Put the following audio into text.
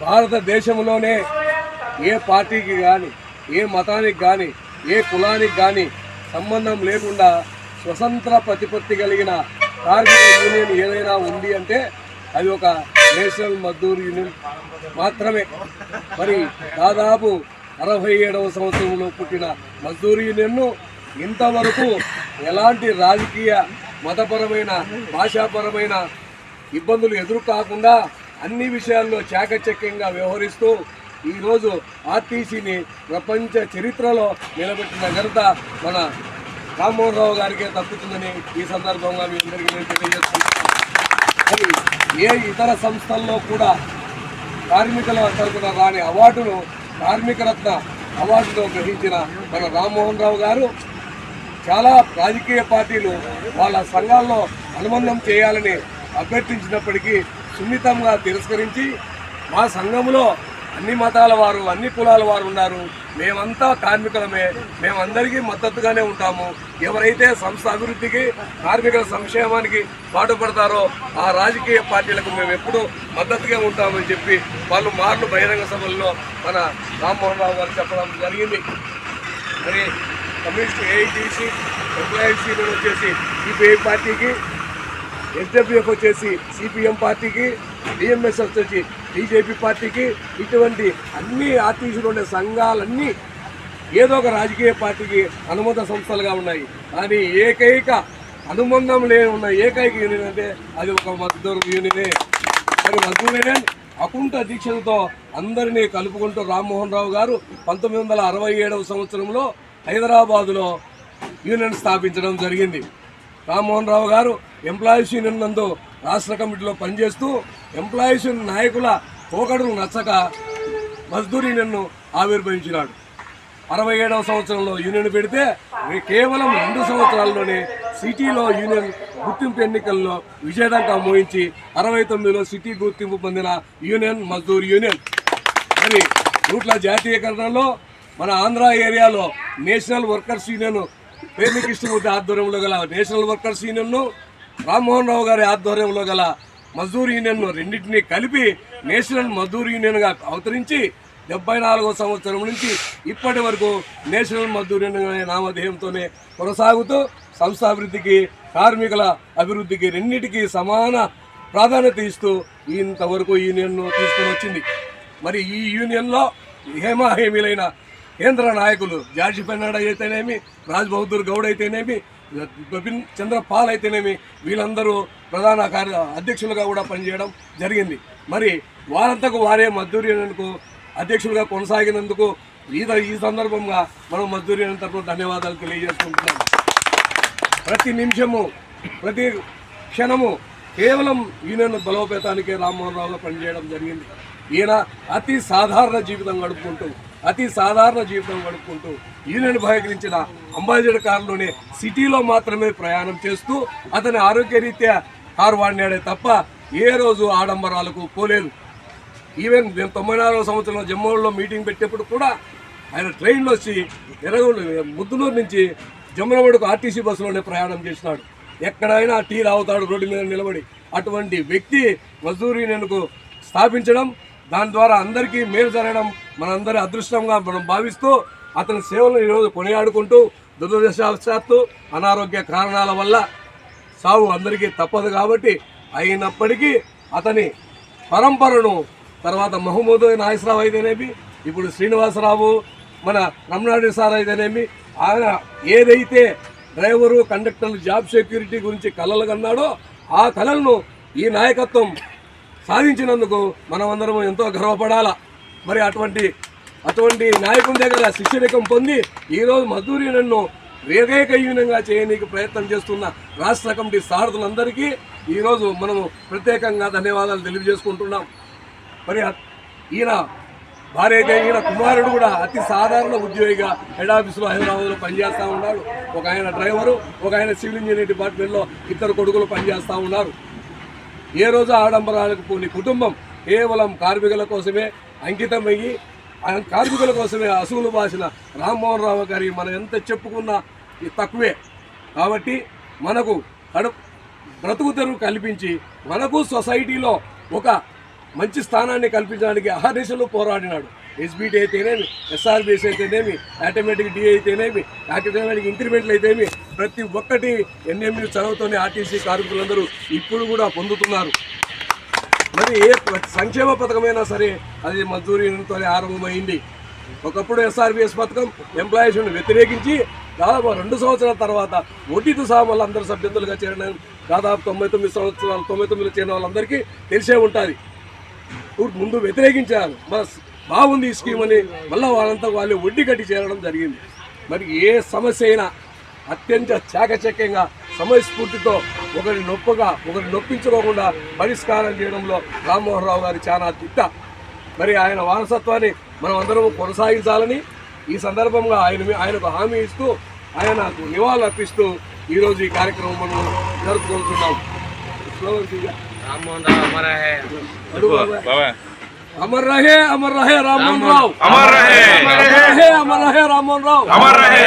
భారతదేశంలోనే ఏ పార్టీకి కానీ ఏ మతానికి కానీ ఏ కులానికి కానీ సంబంధం లేకుండా స్వతంత్ర ప్రతిపత్తి కలిగిన కార్మిక యూనియన్ ఏదైనా ఉంది అంటే అది ఒక నేషనల్ మజ్దూర్ యూనియన్ మాత్రమే. మరి దాదాపు అరవై ఏడవ సంవత్సరంలో పుట్టిన మజ్దూర్ యూనియన్ను ఇంతవరకు ఎలాంటి రాజకీయ మతపరమైన భాషాపరమైన ఇబ్బందులు ఎదురు కాకుండా అన్ని విషయాల్లో చాకచక్యంగా వ్యవహరిస్తూ ఈరోజు ఆర్టీసీని ప్రపంచ చరిత్రలో నిలబెట్టిన ఘనత మన రామ్మోహన్ రావు గారికే తప్పుతుందని ఈ సందర్భంగా మీ అందరికీ నేను తెలియజేస్తున్నాను. ఏ ఇతర సంస్థల్లో కూడా కార్మికుల తరపున రాని అవార్డును కార్మికరత్న అవార్డుతో గ్రహించిన మన రామ్మోహన్ రావు గారు చాలా రాజకీయ పార్టీలు వాళ్ళ సంఘాల్లో అనుబంధం చేయాలని అభ్యర్థించినప్పటికీ సున్నితంగా తిరస్కరించి మా సంఘంలో అన్ని మతాల వారు అన్ని కులాల వారు ఉన్నారు. మేమంతా కార్మికులమే. మేమందరికీ మద్దతుగానే ఉంటాము. ఎవరైతే సంస్థ అభివృద్ధికి కార్మికుల సంక్షేమానికి పాటుపడతారో ఆ రాజకీయ పార్టీలకు మేము ఎప్పుడూ మద్దతుగా ఉంటామని చెప్పి వాళ్ళు మార్లు బహిరంగ సభల్లో మన రామ్మోహన్ రావు గారు చెప్పడం జరిగింది. మరి కమ్యూనిస్ట్ ఏఐటీసీ ఎంప్లాయీస్ వచ్చేసి సిపిఐ పార్టీకి ఎస్డబ్ల్యూఎఫ్ వచ్చేసి సిపిఎం పార్టీకి డిఎంఎస్ వచ్చేసి బీజేపీ పార్టీకి ఇటువంటి అన్ని ఆర్టీసీలు ఉండే సంఘాలన్నీ ఏదో ఒక రాజకీయ పార్టీకి అనుమత సంస్థలుగా ఉన్నాయి. కానీ ఏకైక అనుబంధం లేని ఉన్న ఏకైక యూనియన్ అంటే అది ఒక మద్దరు యూనియనే. మరి మద్దతు యూనియన్ అకుంఠ దీక్షలతో అందరినీ కలుపుకుంటూ రామ్మోహన్ రావు గారు పంతొమ్మిది వందల అరవై ఏడవ సంవత్సరంలో హైదరాబాదులో యూనియన్ స్థాపించడం జరిగింది. రామ్మోహన్ రావు గారు ఎంప్లాయీస్ యూనియన్ నందు రాష్ట్ర కమిటీలో పనిచేస్తూ ఎంప్లాయీస్ యూనియన్ నాయకుల పోకడలు నచ్చక మజ్దూర్ యూనియన్ను ఆవిర్భవించినాడు. అరవై ఏడవ సంవత్సరంలో యూనియన్ పెడితే కేవలం రెండు సంవత్సరాల్లోనే సిటీలో యూనియన్ గుర్తింపు ఎన్నికల్లో విజయదంకా మోహించి అరవై తొమ్మిదిలో సిటీ గుర్తింపు పొందిన యూనియన్ మజ్దూర్ యూనియన్. మరి నూట్ల జాతీయకరణలో మన ఆంధ్ర ఏరియాలో national workers union Perni Krishnamurthy ఆధ్వర్యంలో గల నేషనల్ వర్కర్స్ యూనియన్ను రామ్మోహన్ రావు గారి ఆధ్వర్యంలో గల మజ్దూర్ యూనియన్ను రెండింటినీ కలిపి నేషనల్ మజ్దూర్ యూనియన్గా అవతరించి డెబ్బై నాలుగో సంవత్సరం నుంచి ఇప్పటి వరకు నేషనల్ మజ్దూర్ యూనియన్ అనే నామధేయంతోనే కొనసాగుతూ సంస్థాభివృద్ధికి కార్మికుల అభివృద్ధికి రెండింటికి సమాన ప్రాధాన్యత ఇస్తూ ఇంతవరకు యూనియన్ను తీసుకుని వచ్చింది. మరి ఈ యూనియన్లో హేమాహేమీలైన కేంద్ర నాయకులు జార్జి పెన్నాడ అయితేనేమి రాజ్ బహదూర్ గౌడ్ అయితేనేమి బిపిన్ చంద్ర పాల్ అయితేనేమి వీళ్ళందరూ ప్రధాన కార్య అధ్యక్షులుగా కూడా పనిచేయడం జరిగింది. మరి వారంతకు వారే మద్దూరు అధ్యక్షులుగా కొనసాగినందుకు ఈ ఈ సందర్భంగా మనం మద్దూరు యూనియన్ తరఫున ధన్యవాదాలు తెలియజేసుకుంటున్నాం. ప్రతి నిమిషము ప్రతి క్షణము కేవలం యూనియన్ బలోపేతానికే రామ్మోహన్ రావుగా పనిచేయడం జరిగింది. ఈయన అతి సాధారణ జీవితం గడుపుకుంటూ అతి సాధారణ జీవితం గడుపుకుంటూ ఈయనను బహికరించిన అంబాసిడర్ కారులోనే సిటీలో మాత్రమే ప్రయాణం చేస్తూ అతని ఆరోగ్యరీత్యా కారు వాడినాడే తప్ప ఏ రోజు ఆడంబరాలకు పోలేదు. ఈవెన్ నేను తొంభై నాలుగో సంవత్సరంలో జమ్మూలో మీటింగ్ పెట్టేప్పుడు కూడా ఆయన ట్రైన్లో వచ్చి ఎర్రగొండ ముద్దునూరు నుంచి జమ్మలమడుకు ఆర్టీసీ బస్సులోనే ప్రయాణం చేసినాడు. ఎక్కడైనా టీ రావుతాడు రోడ్డు మీద నిలబడి. అటువంటి వ్యక్తి మజదూర్ యూనియన్కు స్థాపించడం దాని ద్వారా అందరికీ మేలు జరగడం మనందరి అదృష్టంగా మనం భావిస్తూ అతని సేవలను ఈరోజు కొనియాడుకుంటూ దురదృష్టవశాత్తు అనారోగ్య కారణాల వల్ల సావు అందరికీ తప్పదు కాబట్టి అయినప్పటికీ అతని పరంపరను తర్వాత మహమూద్ నాయసరావు అయితేనేమి ఇప్పుడు శ్రీనివాసరావు మన రమణారెడ్డి సార్ అయితేనేమి ఆయన ఏదైతే డ్రైవరు కండక్టర్లు జాబ్ సెక్యూరిటీ గురించి కలలు కన్నాడో ఆ కళలను ఈ నాయకత్వం సాధించినందుకు మనమందరం ఎంతో గర్వపడాలా. మరి అటువంటి అటువంటి నాయకుని దగ్గర శిష్యరికం పొంది ఈరోజు మధురి నన్ను వివేకహీనంగా చేయనీకి ప్రయత్నం చేస్తున్న రాష్ట్ర కమిటీ సారథులందరికీ ఈరోజు మనము ప్రత్యేకంగా ధన్యవాదాలు తెలియజేసుకుంటున్నాం. మరి ఈయన భార్య ఈయన కుమారుడు కూడా అతి సాధారణ ఉద్యోగిగా హెడ్ ఆఫీసులో హైదరాబాద్లో పనిచేస్తూ ఉన్నాడు ఒక ఆయన డ్రైవరు ఒక ఆయన సివిల్ ఇంజనీరింగ్ డిపార్ట్మెంట్లో ఇద్దరు కొడుకులు పనిచేస్తూ ఉన్నారు. ఏ రోజు ఆడంబరాలకు పోని కుటుంబం కేవలం కార్మికుల కోసమే అంకితమయ్యి ఆయన కార్మికుల కోసమే అసూలు బాసిన రామ్మోహన్ రావు గారి మనం ఎంత చెప్పుకున్నా ఇది తక్కువే. కాబట్టి మనకు కడు బ్రతుకు తెరువు కల్పించి మనకు సొసైటీలో ఒక మంచి స్థానాన్ని కల్పించడానికి అహర్నిశలు పోరాడినాడు. ఎస్బీటీ అయితేనేమి ఎస్ఆర్బీఎస్ అయితేనేమి ఆటోమేటిక్ డి అయితేనేమి ఆటోమేటిక్ ఇంక్రిమెంట్లు అయితేనేమి ప్రతి ఒక్కటి ఎన్ఎంయూ చదువుతోనే ఆర్టీసీ కార్మికులందరూ ఇప్పుడు కూడా పొందుతున్నారు. మరి ఏ సంక్షేమ పథకమైనా సరే అది మంజూరీతో ఆరంభమైంది. ఒకప్పుడు ఎస్ఆర్బిఎస్ పథకం ఎంప్లాయీస్ను వ్యతిరేకించి దాదాపు రెండు సంవత్సరాల తర్వాత ఓటీతో సహా అందరూ సభ్యులుగా చేరడం దాదాపు తొంభై తొమ్మిది సంవత్సరాలు తొంభై తొమ్మిదిలో చేరిన వాళ్ళందరికీ తెలిసే ఉంటుంది. ముందు వ్యతిరేకించారు. బస్ బాగుంది ఈ స్కీమ్ అని మళ్ళీ వాళ్ళంతా వాళ్ళు వడ్డీ కట్టి చేరడం జరిగింది. మరి ఏ సమస్య అయినా అత్యంత చాకచక్యంగా సమయస్ఫూర్తితో ఒకరి నొప్పగా ఒకరి నొప్పించుకోకుండా పరిష్కారం చేయడంలో రామ్మోహన్ రావు గారి చాలా తిట్ట. మరి ఆయన వారసత్వాన్ని మనం అందరం కొనసాగించాలని ఈ సందర్భంగా ఆయన ఆయనకు హామీ ఇస్తూ ఆయనకు నివాళులు అర్పిస్తూ ఈరోజు ఈ కార్యక్రమం మనం జరుపుకుంటున్నాం అమర్ రహే. అమర్ రహే అమర్ రహే రామ్మోహన్ రావు అమర్ రహే అమర్ రహే రామ్మోహన్ రావు అమర్ రహే.